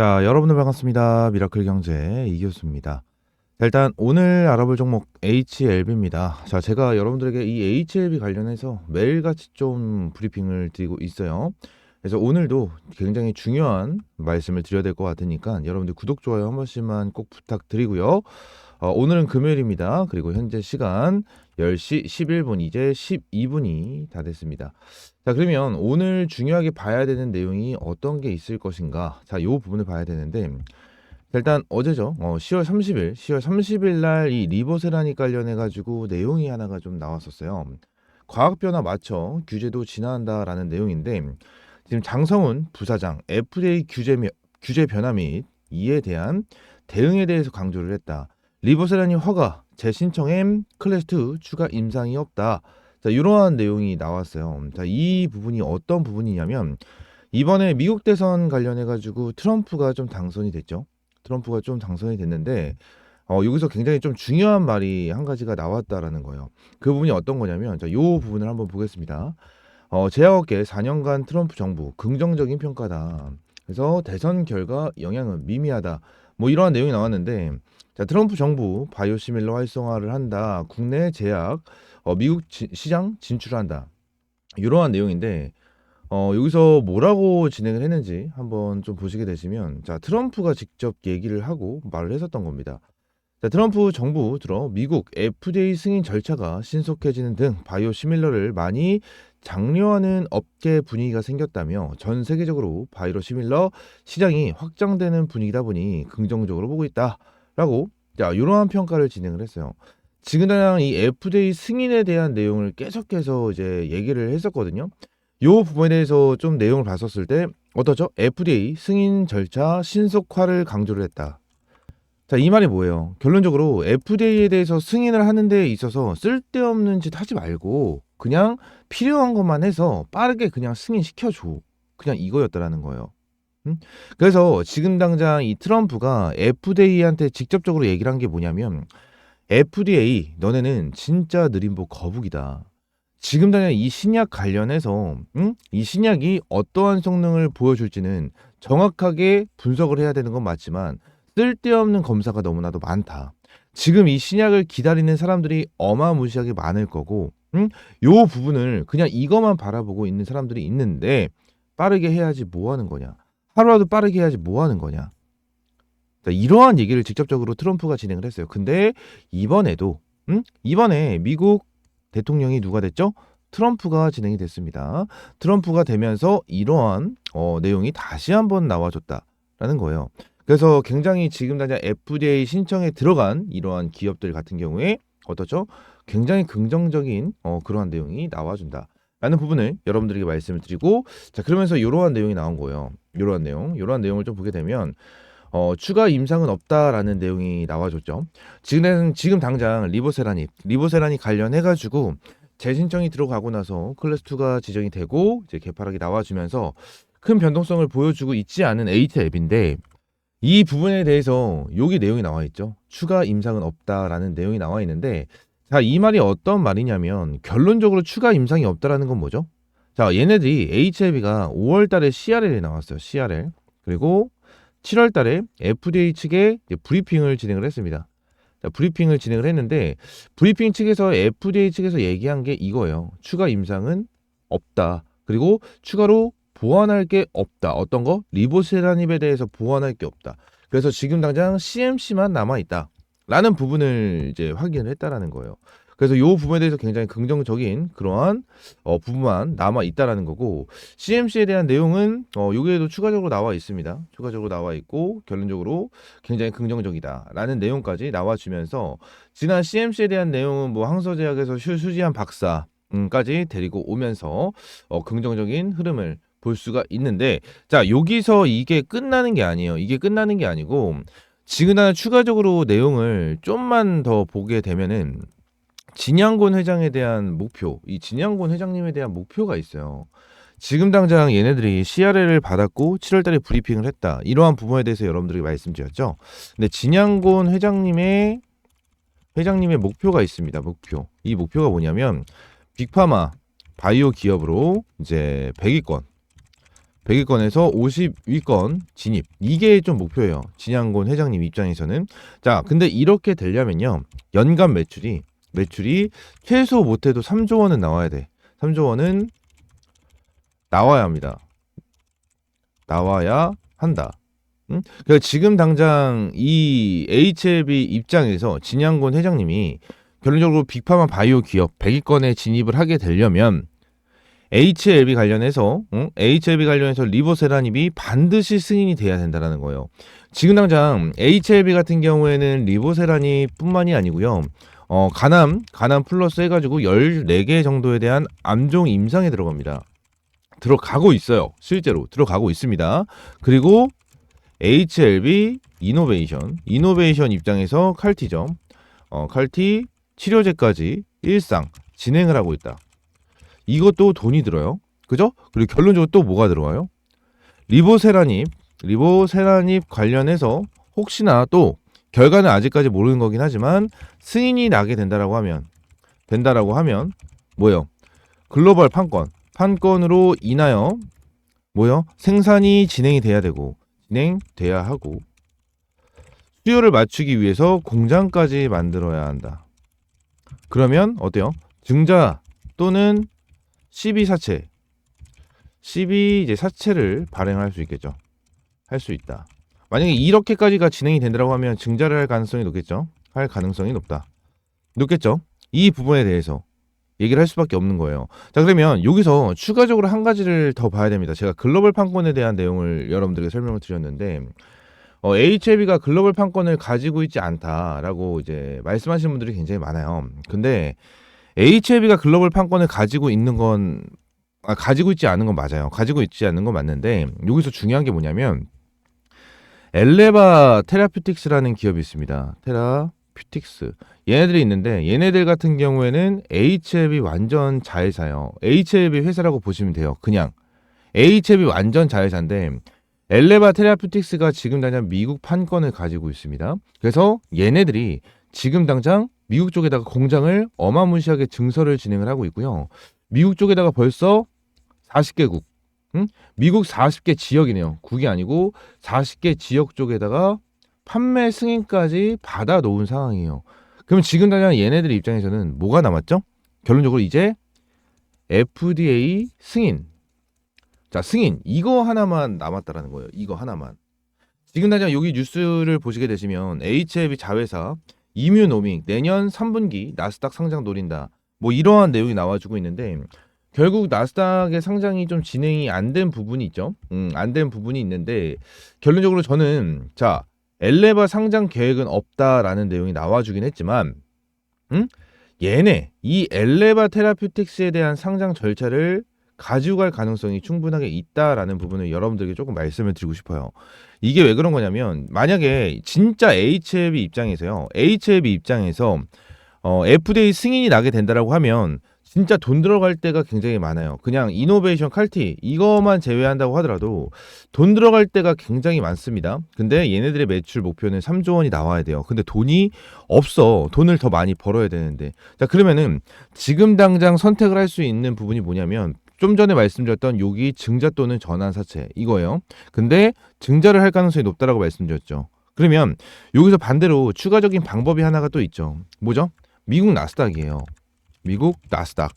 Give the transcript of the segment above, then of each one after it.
자, 여러분들 반갑습니다. 미라클 경제 이 교수입니다. 자, 일단 오늘 알아볼 종목 HLB입니다. 자, 제가 여러분들에게 이 HLB 관련해서 매일같이 좀 브리핑을 드리고 있어요. 그래서 오늘도 굉장히 중요한 말씀을 드려야 될 것 같으니까 여러분들 구독, 좋아요 한 번씩만 꼭 부탁드리고요. 어, 오늘은 금요일입니다. 그리고 현재 시간 10시 11분, 이제 12분이 다 됐습니다. 자, 그러면 오늘 중요하게 봐야 되는 내용이 어떤 게 있을 것인가? 자, 요 부분을 봐야 되는데, 일단 어제죠. 어, 10월 30일, 10월 30일 날 이 리보세라니 관련해 가지고 내용이 하나가 좀 나왔었어요. 과학 변화 맞춰 규제도 진화한다라는 내용인데 지금 장성훈 부사장 FDA 규제 며- 규제 변화 및 이에 대한 대응에 대해서 강조를 했다. 리보세라니 허가 재신청에 클래스 2 추가 임상이 없다. 자, 이러한 내용이 나왔어요. 자, 이 부분이 어떤 부분이냐면 이번에 미국 대선 관련해 가지고 트럼프가 좀 당선이 됐죠. 트럼프가 좀 당선이 됐는데 어, 여기서 굉장히 좀 중요한 말이 한 가지가 나왔다라는 거예요. 그 부분이 어떤 거냐면 자, 요 부분을 한번 보겠습니다. 어, 제약업계 4년간 트럼프 정부 긍정적인 평가다. 그래서 대선 결과 영향은 미미하다. 뭐 이러한 내용이 나왔는데 자, 트럼프 정부 바이오시밀러 활성화를 한다. 국내 제약 어, 미국 지- 시장 진출한다. 이러한 내용인데 어, 여기서 뭐라고 진행을 했는지 한번 좀 보시게 되시면 자, 트럼프가 직접 얘기를 하고 말을 했었던 겁니다. 자, 트럼프 정부 들어 미국 FDA 승인 절차가 신속해지는 등 바이오 시밀러를 많이 장려하는 업계 분위기가 생겼다며 전 세계적으로 바이오 시밀러 시장이 확장되는 분위기다 보니 긍정적으로 보고 있다 라고 자, 이러한 평가를 진행을 했어요. 지금 당장 이 FDA 승인에 대한 내용을 계속해서 이제 얘기를 했었거든요. 요 부분에 대해서 좀 내용을 봤었을 때 어떠죠? FDA 승인 절차 신속화를 강조를 했다. 자, 이 말이 뭐예요? 결론적으로 FDA에 대해서 승인을 하는 데 있어서 쓸데없는 짓 하지 말고 그냥 필요한 것만 해서 빠르게 그냥 승인시켜줘. 그냥 이거였다라는 거예요. 음? 그래서 지금 당장 이 트럼프가 FDA한테 직접적으로 얘기를 한 게 뭐냐면 FDA 너네는 진짜 느림보 거북이다. 지금 당장 이 신약 관련해서 응? 이 신약이 어떠한 성능을 보여줄지는 정확하게 분석을 해야 되는 건 맞지만 쓸데없는 검사가 너무나도 많다. 지금 이 신약을 기다리는 사람들이 어마무시하게 많을 거고, 응? 요 부분을 그냥 이것만 바라보고 있는 사람들이 있는데 빠르게 해야지 뭐 하는 거냐? 하루라도 빠르게 해야지 뭐 하는 거냐? 자, 이러한 얘기를 직접적으로 트럼프가 진행을 했어요. 근데 이번에도, 응? 이번에 미국 대통령이 누가 됐죠? 트럼프가 진행이 됐습니다. 트럼프가 되면서 이러한 어, 내용이 다시 한번 나와줬다라는 거예요. 그래서 굉장히 지금 당장 FDA 신청에 들어간 이러한 기업들 같은 경우에 어떻죠? 굉장히 긍정적인 어, 그러한 내용이 나와준다. 라는 부분을 여러분들에게 말씀을 드리고 자 그러면서 이러한 내용이 나온 거예요. 이러한 내용, 이러한 내용을 좀 보게 되면 어, 추가 임상은 없다라는 내용이 나와줬죠. 지금 지금 당장 리보세라니 리보세라니 관련해 가지고 재신청이 들어가고 나서 클래스 2가 지정이 되고 이제 개파락이 나와주면서 큰 변동성을 보여주고 있지 않은 에이트 앱인데 이 부분에 대해서 여기 내용이 나와 있죠. 추가 임상은 없다라는 내용이 나와 있는데 자, 이 말이 어떤 말이냐면 결론적으로 추가 임상이 없다라는 건 뭐죠? 자, 얘네들이 HLB가 5월 달에 CRL이 나왔어요. CRL. 그리고 7월 달에 FDA 측에 브리핑을 진행을 했습니다. 자, 브리핑을 진행을 했는데 브리핑 측에서 FDA 측에서 얘기한 게 이거예요. 추가 임상은 없다. 그리고 추가로 보완할 게 없다. 어떤 거? 리보세라닙에 대해서 보완할 게 없다. 그래서 지금 당장 CMC만 남아 있다. 라는 부분을 이제 확인을 했다라는 거예요. 그래서 이 부분에 대해서 굉장히 긍정적인 그러한 어, 부분만 남아 있다라는 거고 CMC에 대한 내용은 어, 여기에도 추가적으로 나와 있습니다. 추가적으로 나와 있고 결론적으로 굉장히 긍정적이다라는 내용까지 나와주면서 지난 CMC에 대한 내용은 뭐 항서제약에서 슈, 수지한 박사까지 데리고 오면서 어, 긍정적인 흐름을 볼 수가 있는데 자 여기서 이게 끝나는 게 아니에요. 이게 끝나는 게 아니고 지금 나는 추가적으로 내용을 좀만 더 보게 되면은 진양곤 회장에 대한 목표, 이 진양곤 회장님에 대한 목표가 있어요. 지금 당장 얘네들이 CRL을 받았고 7월달에 브리핑을 했다. 이러한 부분에 대해서 여러분들에게 말씀드렸죠. 근데 진양곤 회장님의 회장님의 목표가 있습니다. 목표. 이 목표가 뭐냐면 빅파마 바이오 기업으로 이제 100위권 100위권에서 50위권 진입. 이게 좀 목표예요. 진양곤 회장님 입장에서는. 자, 근데 이렇게 되려면요. 연간 매출이 매출이 최소 못해도 3조 원은 나와야 돼. 3조 원은 나와야 합니다. 나와야 한다. 응? 그러니까 지금 당장 이 HLB 입장에서 진양곤 회장님이 결론적으로 빅파마 바이오 기업 100위권에 진입을 하게 되려면 HLB 관련해서 응? HLB 관련해서 리보세라닙이 반드시 승인이 돼야 된다라는 거예요. 지금 당장 HLB 같은 경우에는 리보세라닙뿐만이 아니고요. 어, 가남, 가남 플러스 해가지고 14개 정도에 대한 암종 임상에 들어갑니다. 들어가고 있어요. 실제로 들어가고 있습니다. 그리고 HLB 이노베이션, 이노베이션 입장에서 칼티점, 어, 칼티 치료제까지 일상 진행을 하고 있다. 이것도 돈이 들어요. 그죠? 그리고 결론적으로 또 뭐가 들어와요? 리보세라닙, 리보세라닙 관련해서 혹시나 또 결과는 아직까지 모르는 거긴 하지만 승인이 나게 된다라고 하면 된다라고 하면 뭐요? 글로벌 판권, 판권으로 인하여 뭐요? 생산이 진행이 돼야 되고 진행돼야 하고 수요를 맞추기 위해서 공장까지 만들어야 한다. 그러면 어때요? 증자 또는 12 사채, 12 이제 사채를 발행할 수 있겠죠. 할 수 있다. 만약에 이렇게까지가 진행이 된다고 하면 증자를 할 가능성이 높겠죠. 할 가능성이 높다. 높겠죠. 이 부분에 대해서 얘기를 할 수밖에 없는 거예요. 자 그러면 여기서 추가적으로 한 가지를 더 봐야 됩니다. 제가 글로벌 판권에 대한 내용을 여러분들에게 설명을 드렸는데 어, HLB가 글로벌 판권을 가지고 있지 않다라고 이제 말씀하시는 분들이 굉장히 많아요. 근데 HLB가 글로벌 판권을 가지고 있는 건 아, 가지고 있지 않은 건 맞아요. 가지고 있지 않는 건 맞는데 여기서 중요한 게 뭐냐면 엘레바 테라퓨틱스라는 기업이 있습니다. 테라퓨틱스. 얘네들이 있는데 얘네들 같은 경우에는 HLB 완전 자회사요. HLB 회사라고 보시면 돼요. 그냥 HLB 완전 자회사인데 엘레바 테라퓨틱스가 지금 당장 미국 판권을 가지고 있습니다. 그래서 얘네들이 지금 당장 미국 쪽에다가 공장을 어마무시하게 증설을 진행을 하고 있고요. 미국 쪽에다가 벌써 40개국, 응? 미국 40개 지역이네요. 국이 아니고 40개 지역 쪽에다가 판매 승인까지 받아 놓은 상황이에요. 그럼 지금 당장 얘네들 입장에서는 뭐가 남았죠? 결론적으로 이제 FDA 승인. 자, 승인. 이거 하나만 남았다라는 거예요. 이거 하나만. 지금 당장 여기 뉴스를 보시게 되시면 HLB 자회사 이뮤노믹 내년 3분기 나스닥 상장 노린다. 뭐 이러한 내용이 나와주고 있는데 결국 나스닥의 상장이 좀 진행이 안 된 부분이 있죠. 음, 안 된 부분이 있는데 결론적으로 저는 자 엘레바 상장 계획은 없다라는 내용이 나와주긴 했지만, 음? 얘네 이 엘레바 테라퓨틱스에 대한 상장 절차를 가지고 갈 가능성이 충분하게 있다라는 부분을 여러분들에게 조금 말씀을 드리고 싶어요. 이게 왜 그런 거냐면 만약에 진짜 HLB 입장에서요. HLB 입장에서 어, FDA 승인이 나게 된다라고 하면 진짜 돈 들어갈 때가 굉장히 많아요. 그냥 이노베이션 칼티 이거만 제외한다고 하더라도 돈 들어갈 때가 굉장히 많습니다. 근데 얘네들의 매출 목표는 3조 원이 나와야 돼요. 근데 돈이 없어. 돈을 더 많이 벌어야 되는데. 자, 그러면은 지금 당장 선택을 할 수 있는 부분이 뭐냐면 좀 전에 말씀드렸던 여기 증자 또는 전환 사채 이거예요. 근데 증자를 할 가능성이 높다라고 말씀드렸죠. 그러면 여기서 반대로 추가적인 방법이 하나가 또 있죠. 뭐죠? 미국 나스닥이에요. 미국 나스닥.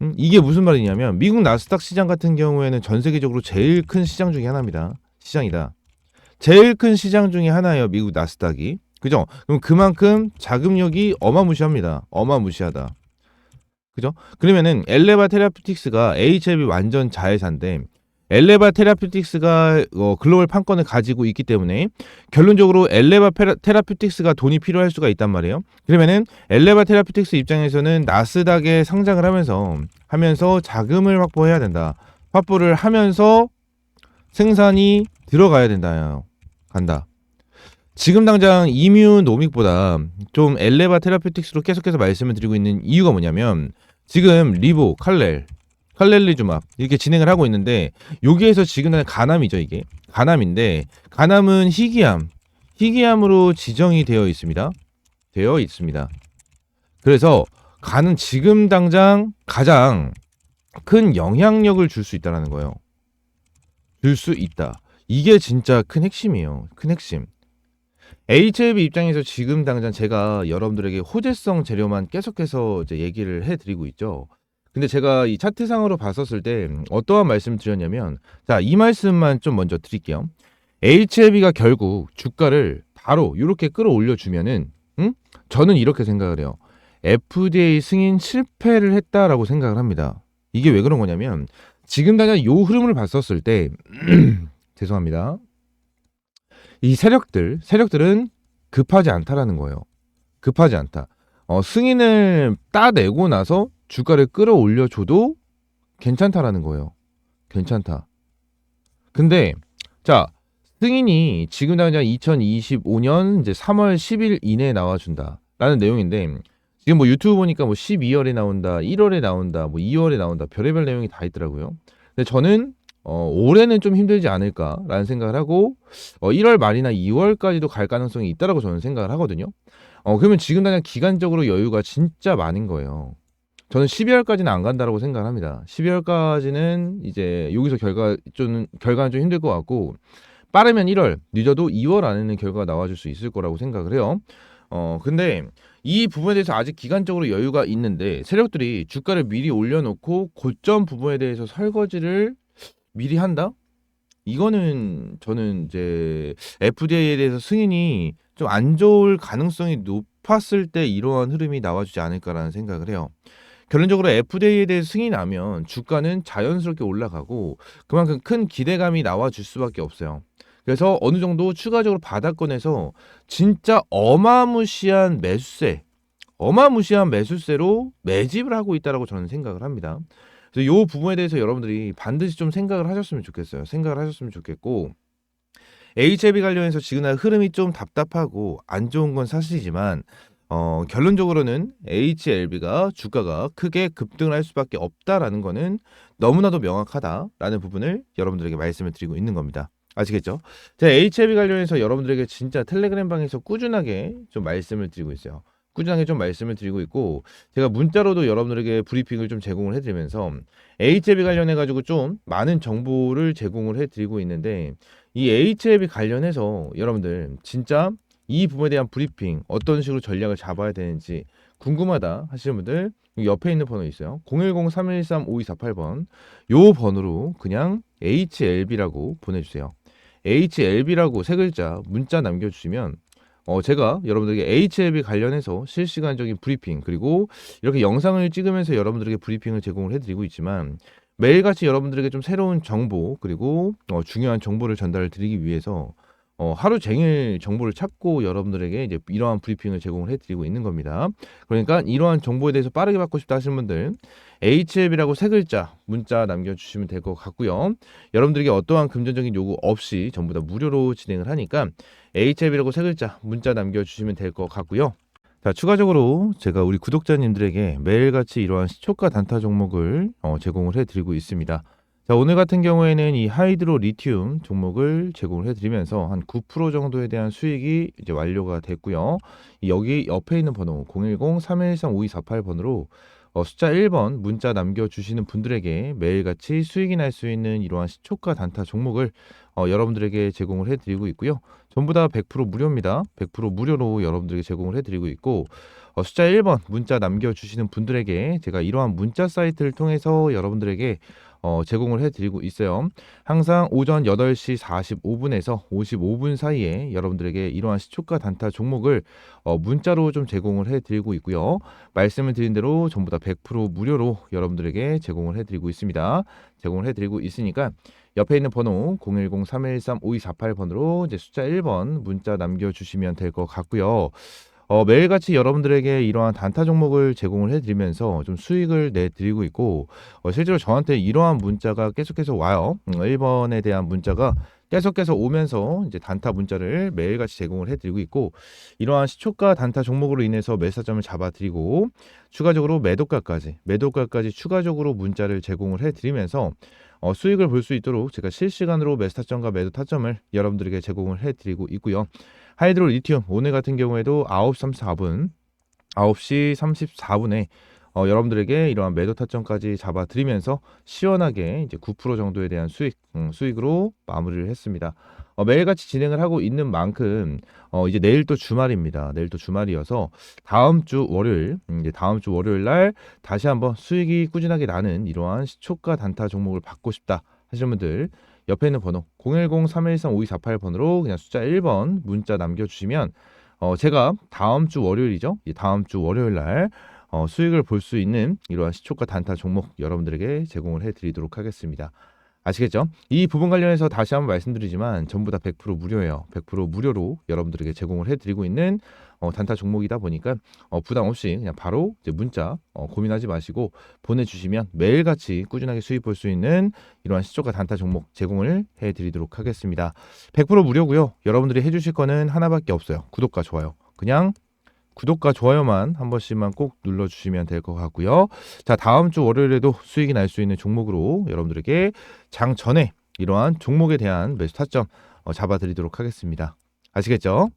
음, 이게 무슨 말이냐면 미국 나스닥 시장 같은 경우에는 전 세계적으로 제일 큰 시장 중에 하나입니다. 시장이다. 제일 큰 시장 중에 하나예요. 미국 나스닥이. 그죠? 그럼 그만큼 자금력이 어마무시합니다. 어마무시하다. 그죠? 그러면은 엘레바 테라퓨틱스가 HLB 완전 자회사인데 엘레바 테라퓨틱스가 어, 글로벌 판권을 가지고 있기 때문에 결론적으로 엘레바 페라, 테라퓨틱스가 돈이 필요할 수가 있단 말이에요. 그러면은 엘레바 테라퓨틱스 입장에서는 나스닥에 상장을 하면서 하면서 자금을 확보해야 된다. 확보를 하면서 생산이 들어가야 된다. 간다. 지금 당장 이뮤노믹보다 좀 엘레바 테라퓨틱스로 계속해서 말씀을 드리고 있는 이유가 뭐냐면 지금 리보, 칼렐, 칼렐리주막 이렇게 진행을 하고 있는데 여기에서 지금 은 가남이죠 이게 가남인데 가남은 희귀암 희귀암으로 지정이 되어 있습니다 되어 있습니다 그래서 간은 지금 당장 가장 큰 영향력을 줄 수 있다라는 거예요. 줄 수 있다. 이게 진짜 큰 핵심이에요. 큰 핵심. HLB 입장에서 지금 당장 제가 여러분들에게 호재성 재료만 계속해서 이제 얘기를 해드리고 있죠. 근데 제가 이 차트상으로 봤었을 때 어떠한 말씀을 드렸냐면, 자, 이 말씀만 좀 먼저 드릴게요. HLB가 결국 주가를 바로 이렇게 끌어올려 주면은, 응? 저는 이렇게 생각을 해요. FDA 승인 실패를 했다라고 생각을 합니다. 이게 왜 그런 거냐면, 지금 당장 요 흐름을 봤었을 때, 죄송합니다. 이 세력들, 세력들은 급하지 않다라는 거예요. 급하지 않다. 어, 승인을 따내고 나서 주가를 끌어올려 줘도 괜찮다라는 거예요. 괜찮다. 근데 자, 승인이 지금 당장 2025년 이제 3월 10일 이내에 나와준다라는 내용인데 지금 뭐 유튜브 보니까 뭐 12월에 나온다, 1월에 나온다, 뭐 2월에 나온다, 별의별 내용이 다 있더라고요. 근데 저는 어, 올해는 좀 힘들지 않을까라는 생각을 하고 어, 1월 말이나 2월까지도 갈 가능성이 있다라고 저는 생각을 하거든요. 어, 그러면 지금 당장 기간적으로 여유가 진짜 많은 거예요. 저는 12월까지는 안 간다라고 생각을 합니다. 12월까지는 이제 여기서 결과 좀 결과는 좀 힘들 것 같고 빠르면 1월, 늦어도 2월 안에는 결과가 나와줄 수 있을 거라고 생각을 해요. 어, 근데 이 부분에 대해서 아직 기간적으로 여유가 있는데 세력들이 주가를 미리 올려놓고 고점 부분에 대해서 설거지를 미리 한다? 이거는 저는 이제 FDA에 대해서 승인이 좀 안 좋을 가능성이 높았을 때 이러한 흐름이 나와주지 않을까라는 생각을 해요. 결론적으로 FDA에 대해서 승인이 나면 주가는 자연스럽게 올라가고 그만큼 큰 기대감이 나와줄 수밖에 없어요. 그래서 어느 정도 추가적으로 바닥권에서 진짜 어마무시한 매수세, 어마무시한 매수세로 매집을 하고 있다라고 저는 생각을 합니다. 그래서 이 부분에 대해서 여러분들이 반드시 좀 생각을 하셨으면 좋겠어요. 생각을 하셨으면 좋겠고 HLB 관련해서 지금 흐름이 좀 답답하고 안 좋은 건 사실이지만 어, 결론적으로는 HLB가 주가가 크게 급등을 할 수밖에 없다라는 거는 너무나도 명확하다라는 부분을 여러분들에게 말씀을 드리고 있는 겁니다. 아시겠죠? 제가 HLB 관련해서 여러분들에게 진짜 텔레그램 방에서 꾸준하게 좀 말씀을 드리고 있어요. 꾸준하게 좀 말씀을 드리고 있고 제가 문자로도 여러분들에게 브리핑을 좀 제공을 해드리면서 HLB 관련해 가지고 좀 많은 정보를 제공을 해드리고 있는데 이 HLB 관련해서 여러분들 진짜 이 부분에 대한 브리핑 어떤 식으로 전략을 잡아야 되는지 궁금하다 하시는 분들 옆에 있는 번호 있어요. 010-3113-5248번 요 번호로 그냥 HLB라고 보내주세요. HLB라고 세 글자 문자 남겨주시면 어, 제가 여러분들에게 HLB 관련해서 실시간적인 브리핑 그리고 이렇게 영상을 찍으면서 여러분들에게 브리핑을 제공을 해드리고 있지만 매일같이 여러분들에게 좀 새로운 정보 그리고 어, 중요한 정보를 전달을 드리기 위해서 어, 하루 종일 정보를 찾고 여러분들에게 이제 이러한 브리핑을 제공을 해드리고 있는 겁니다. 그러니까 이러한 정보에 대해서 빠르게 받고 싶다 하시는 분들 HLB라고 세 글자 문자 남겨주시면 될 것 같고요. 여러분들에게 어떠한 금전적인 요구 없이 전부 다 무료로 진행을 하니까 HLB라고 세 글자 문자 남겨주시면 될 것 같고요. 자, 추가적으로 제가 우리 구독자님들에게 매일같이 이러한 시초가 단타 종목을 어, 제공을 해드리고 있습니다. 자, 오늘 같은 경우에는 이 하이드로 리튬 종목을 제공을 해드리면서 한 9% 정도에 대한 수익이 이제 완료가 됐고요. 여기 옆에 있는 번호 010-3113-5248번으로 어, 숫자 1번 문자 남겨주시는 분들에게 매일같이 수익이 날 수 있는 이러한 시초가 단타 종목을 어, 여러분들에게 제공을 해드리고 있고요. 전부 다 100% 무료입니다. 100% 무료로 여러분들에게 제공을 해드리고 있고 어, 숫자 1번 문자 남겨주시는 분들에게 제가 이러한 문자 사이트를 통해서 여러분들에게 어, 제공을 해드리고 있어요. 항상 오전 8시 45분에서 55분 사이에 여러분들에게 이러한 시초가 단타 종목을 어, 문자로 좀 제공을 해드리고 있고요. 말씀을 드린 대로 전부 다 100% 무료로 여러분들에게 제공을 해드리고 있습니다. 제공을 해드리고 있으니까 옆에 있는 번호 010-3113-5248번으로 이제 숫자 1번 문자 남겨주시면 될 것 같고요. 어, 매일같이 여러분들에게 이러한 단타 종목을 제공을 해드리면서 좀 수익을 내드리고 있고 어, 실제로 저한테 이러한 문자가 계속해서 와요. 음, 1번에 대한 문자가 계속해서 오면서 이제 단타 문자를 매일같이 제공을 해드리고 있고 이러한 시초가 단타 종목으로 인해서 매사점을 잡아드리고 추가적으로 매도가까지 매도가까지 추가적으로 문자를 제공을 해드리면서 어, 수익을 볼 수 있도록 제가 실시간으로 매수 타점과 매도 타점을 여러분들에게 제공을 해드리고 있고요. 하이드로 리튬 오늘 같은 경우에도 9시 34분 9시 34분에 어, 여러분들에게 이러한 매도 타점까지 잡아드리면서 시원하게 이제 9% 정도에 대한 수익 음, 수익으로 마무리를 했습니다. 어, 매일같이 진행을 하고 있는 만큼 어, 이제 내일 또 주말입니다. 내일 또 주말이어서 다음 주 월요일 음, 이제 다음 주 월요일 날 다시 한번 수익이 꾸준하게 나는 이러한 시초가 단타 종목을 받고 싶다 하시는 분들 옆에 있는 번호 010-3113-5248번으로 그냥 숫자 1번 문자 남겨주시면 어, 제가 다음 주 월요일이죠. 이 다음 주 월요일 날 어, 수익을 볼 수 있는 이러한 시초가 단타 종목 여러분들에게 제공을 해드리도록 하겠습니다. 아시겠죠? 이 부분 관련해서 다시 한번 말씀드리지만 전부 다 100% 무료예요. 100% 무료로 여러분들에게 제공을 해드리고 있는 어, 단타 종목이다 보니까 어, 부담 없이 그냥 바로 문자 어, 고민하지 마시고 보내주시면 매일같이 꾸준하게 수익 볼 수 있는 이러한 시초가 단타 종목 제공을 해드리도록 하겠습니다. 100% 무료고요. 여러분들이 해주실 거는 하나밖에 없어요. 구독과 좋아요. 그냥 구독과 좋아요만 한 번씩만 꼭 눌러주시면 될 것 같고요. 자, 다음 주 월요일에도 수익이 날 수 있는 종목으로 여러분들에게 장 전에 이러한 종목에 대한 매수 타점 어, 잡아드리도록 하겠습니다. 아시겠죠?